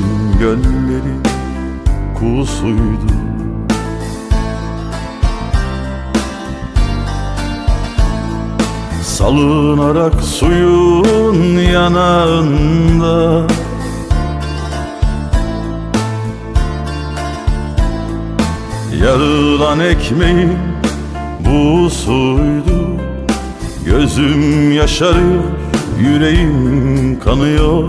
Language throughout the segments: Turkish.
sakin gölleri kusuydu Salınarak suyun yanağında. Yarılan ekmeğin bu suydu. Gözüm yaşarıyor, yüreğim kanıyor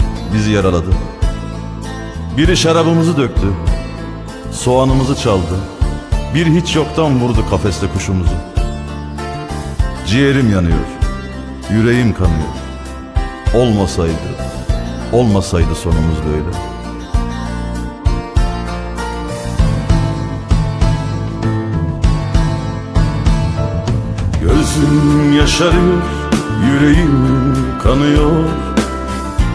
bizi yaraladı. Biri şarabımızı döktü Soğanımızı çaldı. Bir hiç yoktan vurdu kafeste kuşumuzu. Ciğerim yanıyor Yüreğim kanıyor. Olmasaydı Olmasaydı sonumuz böyle. Gözüm yaşarıyor Yüreğim kanıyor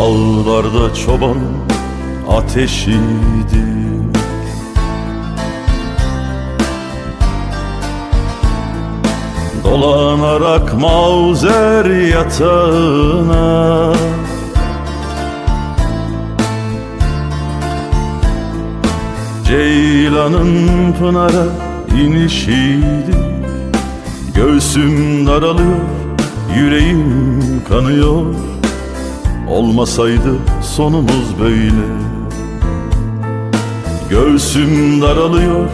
Dağlarda çoban ateşiydi. Dolanarak mauzer yatağına. Ceylanın pınara inişiydi. Göğsüm daralıyor, yüreğim kanıyor Olmasaydı sonumuz böyle. Göğsüm daralıyor,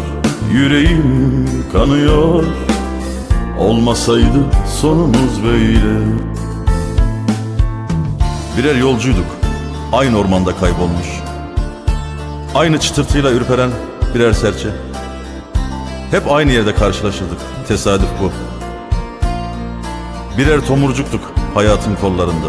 yüreğim kanıyor. Olmasaydı sonumuz böyle. Birer yolcuyduk Aynı ormanda kaybolmuş. Aynı çıtırtıyla ürperen birer serçe. Hep aynı yerde karşılaşırdık Tesadüf bu. Birer tomurcuktuk hayatın kollarında